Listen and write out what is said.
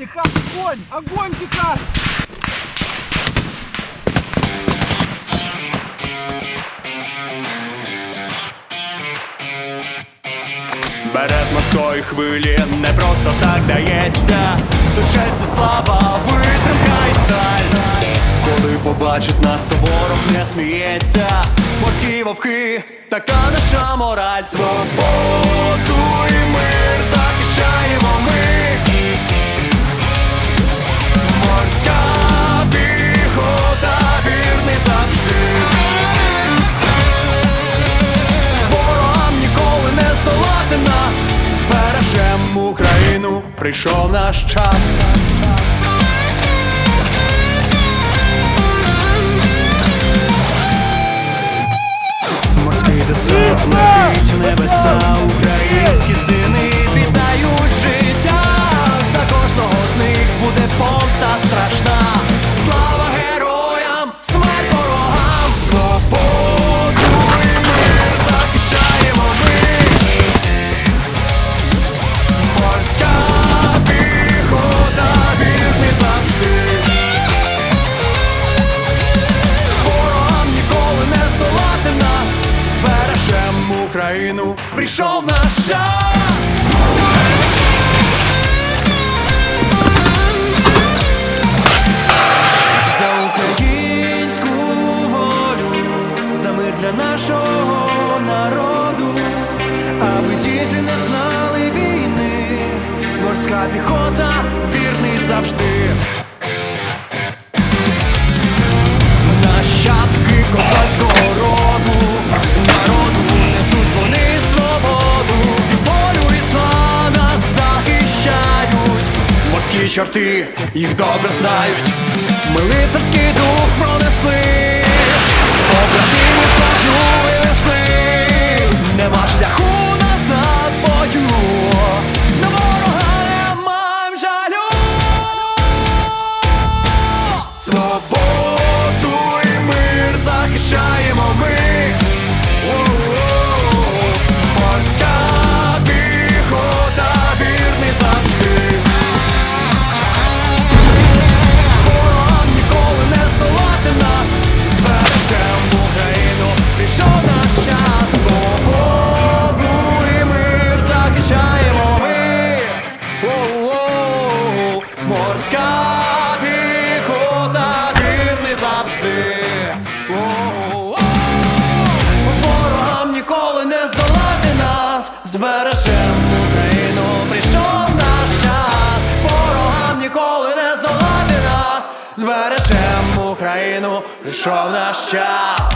Техас, огонь! Огонь, Техас! Берет морської хвилі не просто так дається. Тут честь і слава, витримка і сталь. Коли побачить нас, то ворог не сміється. Морські вовки, така наша мораль. Свободу і мир збережем Україну, прийшов наш час. Морський десант летить в небеса, прийшов наш час. За українську волю, за мир для нашого народу, аби діти не знали війни, морська піхота, вірний завжди. Чорти їх добре знають. Ми лицарський дух пронесли, Морська піхота, вірний завжди. Ворогам ніколи не здолати нас, збережем Україну, прийшов наш час, ворогам ніколи не здолати нас, збережем Україну, прийшов наш час.